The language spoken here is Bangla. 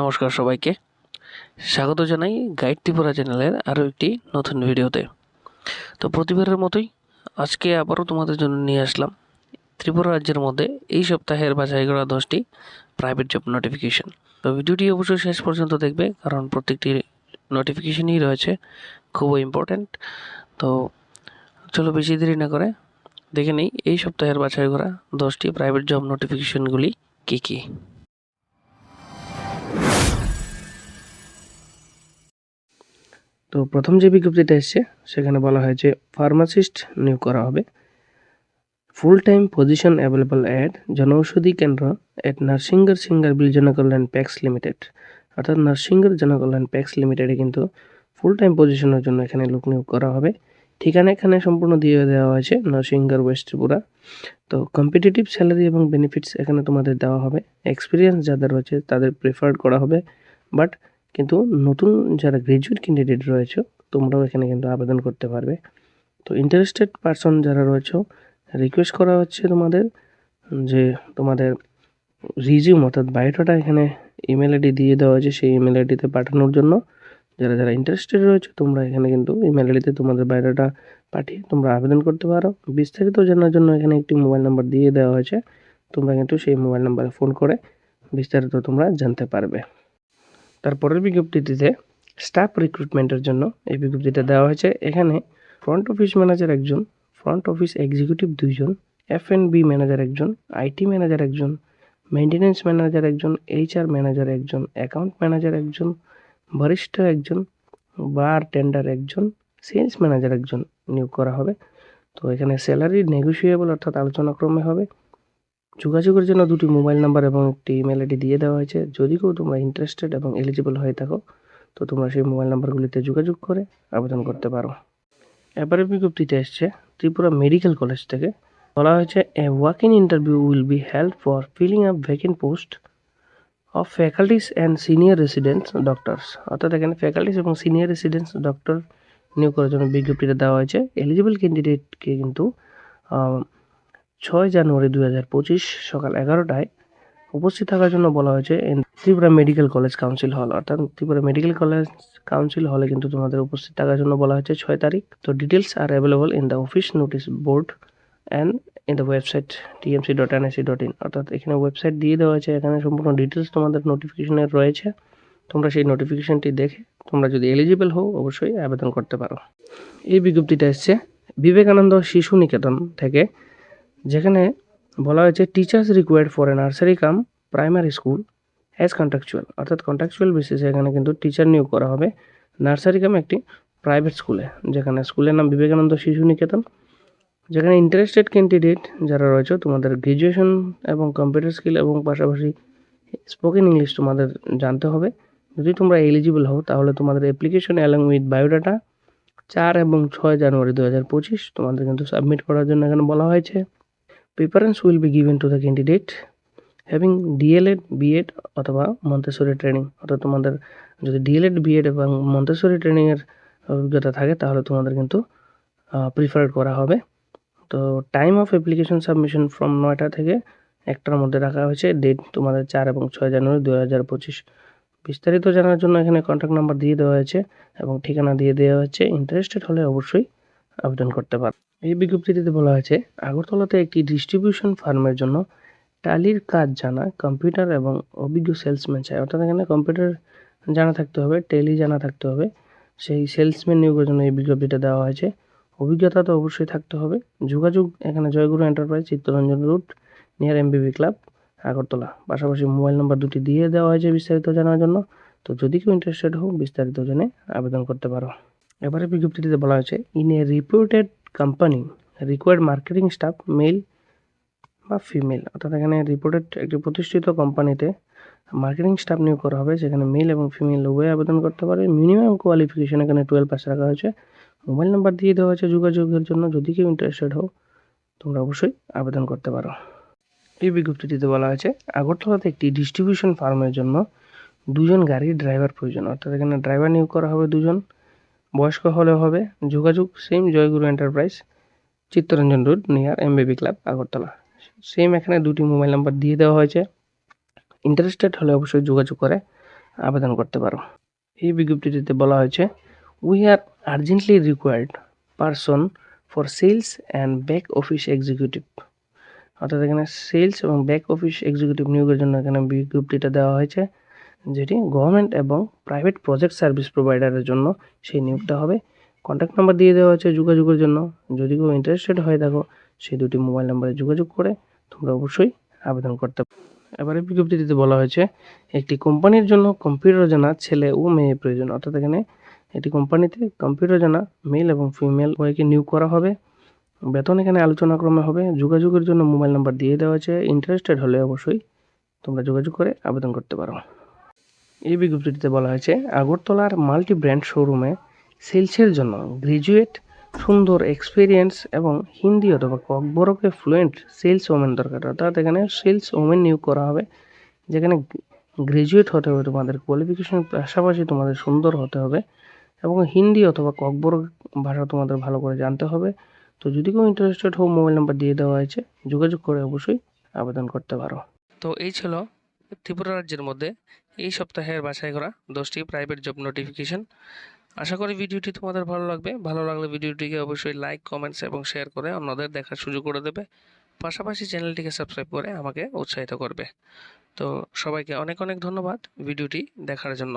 নমস্কার সবাইকে। স্বাগত জানাই গাইড ত্রিপুরা চ্যানেলের আরও একটি নতুন ভিডিওতে। তো প্রতিবারের মতোই আজকে আবারও তোমাদের জন্য নিয়ে আসলাম ত্রিপুরা রাজ্যের মধ্যে এই সপ্তাহের বাছাই করা দশটি প্রাইভেট জব নোটিফিকেশন তো ভিডিওটি অবশ্যই শেষ পর্যন্ত দেখবে, কারণ প্রত্যেকটি নোটিফিকেশনই রয়েছে, খুবই ইম্পর্ট্যান্ট তো চলো বেশি দেরি না করে দেখে নিই এই সপ্তাহের বাছাই করা দশটি প্রাইভেট জব নোটিফিকেশনগুলি কী কী। তো প্রথম যে বিজ্ঞপ্তিটা এসছে, সেখানে বলা হয়েছে ফার্মাসিস্ট নিয়োগ করা হবে। Full time position available at Janaushadhi Kendra at Narsingar Singar Bil Janakalyan PACS limited. অর্থাৎ নার্সিঙ্গার জনকল্যাণ প্যাক্স লিমিটেডে কিন্তু ফুল টাইম পজিশনের জন্য এখানে লোক নিয়োগ করা হবে। ঠিকানা এখানে সম্পূর্ণ দিয়ে দেওয়া হয়েছে নার্সিঙ্গার ওয়েস্ট ত্রিপুরা। তো কম্পিটিটিভ স্যালারি এবং বেনিফিটস এখানে তোমাদের দেওয়া হবে। এক্সপিরিয়েন্স যাদের রয়েছে, তাদের প্রেফার্ড করা হবে। বাট কিন্তু নতুন যারা গ্র্যাজুয়েট ক্যান্ডিডেট রয়েছে, তোমরাও এখানে কিন্তু আবেদন করতে পারবে। তো ইন্টারেস্টেড পারসন যারা রয়েছে রিকোয়েস্ট করা হচ্ছে তোমাদের যে তোমাদের রিজিউম অর্থাৎ বায়োডাটা এখানে ইমেল আইডি দিয়ে দেওয়া হয়েছে, সেই ইমেল আইডিতে পাঠানোর জন্য। যারা যারা ইন্টারেস্টেড রয়েছে, তোমরা এখানে কিন্তু ইমেল আইডিতে তোমাদের বায়োডাটা পাঠিয়ে তোমরা আবেদন করতে পারো। বিস্তারিত জানার জন্য এখানে একটি মোবাইল নাম্বার দিয়ে দেওয়া হয়েছে। তোমরা কিন্তু সেই মোবাইল নাম্বারে ফোন করে বিস্তারিত তোমরা জানতে পারবে। তারপরের বিজ্ঞপ্তিটিতে স্টাফ রিক্রুটমেন্টের জন্য এই বিজ্ঞপ্তিটা দেওয়া হয়েছে। এখানে ফ্রন্ট অফিস ম্যানেজার একজন ফ্রন্ট অফিস এক্সিকিউটিভ দুইজন এফ এন্ড বি ম্যানেজার একজন আইটি ম্যানেজার একজন মেনটেন্যান্স ম্যানেজার একজন এইচআর ম্যানেজার একজন অ্যাকাউন্ট ম্যানেজার একজন বরিষ্ঠ একজন বার টেন্ডার একজন সেলস ম্যানেজার একজন নিয়োগ করা হবে। তো এখানে স্যালারি নেগোসিয়েবল অর্থাৎ আলোচনাক্রমে হবে। যোগাযোগের জন্য দুটি মোবাইল নাম্বার এবং একটি ইমেল আইডি দিয়ে দেওয়া হয়েছে। যদি কেউ তোমরা ইন্টারেস্টেড এবং এলিজিবল হয়ে থাকো, তো তোমরা সেই মোবাইল নাম্বারগুলিতে যোগাযোগ করে আবেদন করতে পারো। এবারে বিজ্ঞপ্তিতে এসছে, ত্রিপুরা মেডিকেল কলেজ থেকে। বলা হয়েছে a walk in interview will be held for filling up vacant post of faculties and senior residents doctors অর্থাৎ এখানে ফ্যাকাল্টিস এবং সিনিয়র রেসিডেন্টস ডক্টর নিয়োগ করার জন্য বিজ্ঞপ্তিটা দেওয়া হয়েছে। এলিজিবল ক্যান্ডিডেটকে কিন্তু ছয় জানুয়ারি দুই হাজার পঁচিশ সকাল এগারোটায় উপস্থিত থাকার জন্য বলা হয়েছে ত্রিপুরা মেডিকেল কলেজ কাউন্সিল হল। অর্থাৎ ত্রিপুরা মেডিকেল কলেজ কাউন্সিল হলে কিন্তু তোমাদের উপস্থিত থাকার জন্য বলা হয়েছে ছয় তারিখ। তো details R available in the office notice board and in the website TMC dot NAC dot in অর্থাৎ এখানে ওয়েবসাইট দিয়ে দেওয়া হয়েছে, এখানে সম্পূর্ণ ডিটেলস তোমাদের নোটিফিকেশনের রয়েছে। তোমরা সেই নোটিফিকেশনটি দেখে তোমরা যদি এলিজিবল হও, অবশ্যই আবেদন করতে পারো। এই বিজ্ঞপ্তিটা এসছে, বিবেকানন্দ শিশু নিকেতন থেকে যেখানে বলা হয়েছে teachers required for a nursery cum primary school as contractual অর্থাৎ কন্ট্রাকচুয়াল বেসিসে এখানে কিন্তু টিচার নিয়োগ করা হবে। নার্সারি কাম একটি প্রাইভেট স্কুলে যেখানে স্কুলের নাম বিবেকানন্দ শিশু নিকেতন। যেখানে ইন্টারেস্টেড ক্যান্ডিডেট যারা রয়েছে, তোমাদের গ্র্যাজুয়েশন এবং কম্পিউটার স্কিল এবং পাশাপাশি স্পোকেন ইংলিশ তোমাদের জানতে হবে। যদি তোমরা এলিজিবল হও, তাহলে তোমাদের অ্যাপ্লিকেশন অ্যালং উইথ বায়োডাটা চার এবং ছয় জানুয়ারি দু হাজার পঁচিশ তোমাদের কিন্তু সাবমিট করার জন্য এখানে বলা হয়েছে। Preference will be given to the candidate having DLEd BEd অথবা মন্তেশ্বরী ট্রেনিং অর্থাৎ তোমাদের যদি ডিএলএড বিএড এবং মন্তেশ্বরী ট্রেনিংয়ের অভিজ্ঞতা থাকে, তাহলে তোমাদের কিন্তু প্রিফার করা হবে। তো time of application submission from নয়টা থেকে একটার মধ্যে রাখা হয়েছে। ডেট তোমাদের চার এবং ছয় জানুয়ারি দু হাজার পঁচিশ। বিস্তারিত জানার জন্য এখানে কন্ট্যাক্ট নাম্বার দিয়ে দেওয়া হয়েছে এবং ঠিকানা দিয়ে দেওয়া হচ্ছে ইন্টারেস্টেড হলে অবশ্যই আবেদন করতে পারো এই বিজ্ঞপ্তিটিতে বলা হয়েছে, আগরতলাতে একটি ডিস্ট্রিবিউশন ফার্মের জন্য টালির কাজ জানা কম্পিউটার এবং অভিজ্ঞ সেলসম্যান চাই। অর্থাৎ এখানে কম্পিউটার জানা থাকতে হবে টেলি জানা থাকতে হবে। সেই সেলসম্যান নিয়োগের জন্য এই বিজ্ঞপ্তিটা দেওয়া হয়েছে। অভিজ্ঞতা তো অবশ্যই থাকতে হবে। যোগাযোগ, এখানে Joyguru enterprise Chittaranjan route near MBB club Agartala. পাশাপাশি মোবাইল নাম্বার দুটি দিয়ে দেওয়া হয়েছে বিস্তারিত জানার জন্য। তো যদি কেউ ইন্টারেস্টেড হোক বিস্তারিত জেনে আবেদন করতে পারো। এবারে বিজ্ঞপ্তিটিতে বলা হয়েছে in a reported company required marketing staff male বা ফিমেল অর্থাৎ এখানে রিপোর্টেড একটি প্রতিষ্ঠিত কোম্পানিতে মার্কেটিং স্টাফ নিয়োগ করা হবে সেখানে মেল এবং ফিমেল উভয় আবেদন করতে পারে। মিনিমাম কোয়ালিফিকেশন এখানে টুয়েলভ পাস রাখা হয়েছে। মোবাইল নাম্বার দিয়ে দেওয়া হয়েছে যোগাযোগের জন্য। যদি কেউ ইন্টারেস্টেড হও, তোমরা অবশ্যই আবেদন করতে পারো। এই বিজ্ঞপ্তিটিতে বলা হয়েছে, আগরতলাতে একটি ডিস্ট্রিবিউশন ফার্মের জন্য দুজন গাড়ির ড্রাইভার প্রয়োজন। অর্থাৎ এখানে ড্রাইভার নিয়োগ করা হবে দুজন। বয়স্ক হলেও হবে। যোগাযোগ same Joyguru enterprise Chittaranjan road near MBB club Agartala. Same এখানে দুটি মোবাইল নাম্বার দিয়ে দেওয়া হয়েছে। ইন্টারেস্টেড হলে অবশ্যই যোগাযোগ করে আবেদন করতে পারো। এই বিজ্ঞপ্তিটিতে বলা হয়েছে we are urgently required person for sales and back office executive অর্থাৎ এখানে সেলস এবং ব্যাক অফিস এক্সিকিউটিভ নিয়োগের জন্য এখানে বিজ্ঞপ্তিটা দেওয়া হয়েছে। যেটি গভর্নমেন্ট এবং প্রাইভেট প্রজেক্ট সার্ভিস প্রোভাইডারের জন্য সেই নিয়োগটা হবে। কন্ট্যাক্ট নাম্বার দিয়ে দেওয়া হয়েছে যোগাযোগের জন্য। যদি কেউ ইন্টারেস্টেড হয়ে থাকো সেই দুটি মোবাইল নাম্বারে যোগাযোগ করে তোমরা অবশ্যই আবেদন করতে এবারে বিজ্ঞপ্তিটিতে বলা হয়েছে, একটি কোম্পানির জন্য কম্পিউটার জানা ছেলে ও মেয়ে প্রয়োজন। অর্থাৎ এখানে একটি কোম্পানিতে কম্পিউটার জানা মেল এবং ফিমেল উভয়কে নিয়োগ করা হবে। বেতন এখানে আলোচনা ক্রমে হবে। যোগাযোগের জন্য মোবাইল নাম্বার দিয়ে দেওয়া হয়েছে। ইন্টারেস্টেড হলে অবশ্যই তোমরা যোগাযোগ করে আবেদন করতে পারো। এই বিজ্ঞপ্তিটিতে বলা হয়েছে, আগরতলার মাল্টি ব্র্যান্ড শোরুমে সেলসের জন্য গ্রাজুয়েট, সুন্দর এক্সপিরিয়েন্স এবং হিন্দি অথবা ককবরকে ফ্লুয়েন্ট সেলস ওমেন দরকার। অর্থাৎ এখানে সেলস ওমেন নিয়োগ করা হবে, যেখানে গ্রাজুয়েট হতে হবে তোমাদের কোয়ালিফিকেশনের পাশাপাশি তোমাদের সুন্দর হতে হবে এবং হিন্দি অথবা ককবর ভাষা তোমাদের ভালো করে জানতে হবে। তো যদি কেউ ইন্টারেস্টেড হও মোবাইল নাম্বার দিয়ে দেওয়া হয়েছে, যোগাযোগ করে অবশ্যই আবেদন করতে পারো। তো এই ছিল ত্রিপুরা রাজ্যের মধ্যে এই সপ্তাহের বাছাই করা দশটি প্রাইভেট জব নোটিফিকেশন আশা করি ভিডিওটি তোমাদের ভালো লাগবে। ভালো লাগলে ভিডিওটিকে অবশ্যই লাইক কমেন্টস এবং শেয়ার করে অন্যদের দেখার সুযোগ করে দেবে। পাশাপাশি চ্যানেলটিকে সাবস্ক্রাইব করে আমাকে উৎসাহিত করবে। তো সবাইকে অনেক অনেক ধন্যবাদ ভিডিওটি দেখার জন্য।